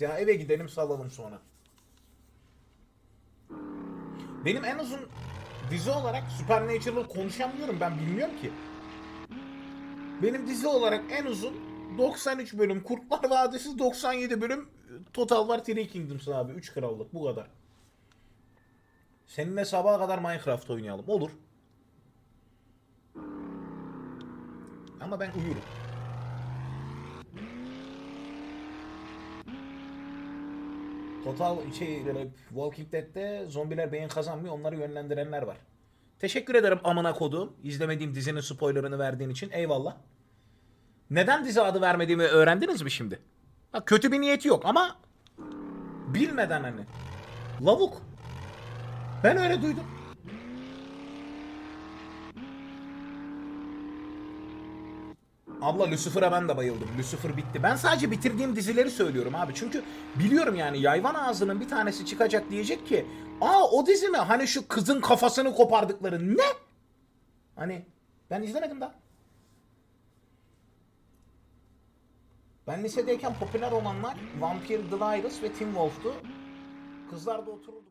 Ya eve gidelim salalım sonra. Benim en uzun dizi olarak Supernatural'ı konuşamıyorum ben bilmiyorum ki. Benim dizi olarak en uzun 93 bölüm Kurtlar Vadisi 97 bölüm Total War Three Kingdoms abi 3 krallık bu kadar. Seninle sabaha kadar Minecraft oynayalım olur. Ama ben uyurum. Total şey böyle Walking Dead'de zombiler beyin kazanmıyor onları yönlendirenler var. Teşekkür ederim amına kodum. İzlemediğim dizinin spoilerını verdiğin için. Eyvallah. Neden dizi adı vermediğimi öğrendiniz mi şimdi? Ha, kötü bir niyeti yok ama bilmeden hani. Lavuk. Ben öyle duydum. Abla Lucifer'a ben de bayıldım. Lucifer bitti. Ben sadece bitirdiğim dizileri söylüyorum abi. Çünkü biliyorum yani yayvan ağzının bir tanesi çıkacak diyecek ki Aa o dizi mi? Hani şu kızın kafasını kopardıkları. Ne? Hani ben izlemedim daha. Ben lisedeyken popüler olanlar Vampire Diaries ve Teen Wolf'tu. Kızlar da otururdu.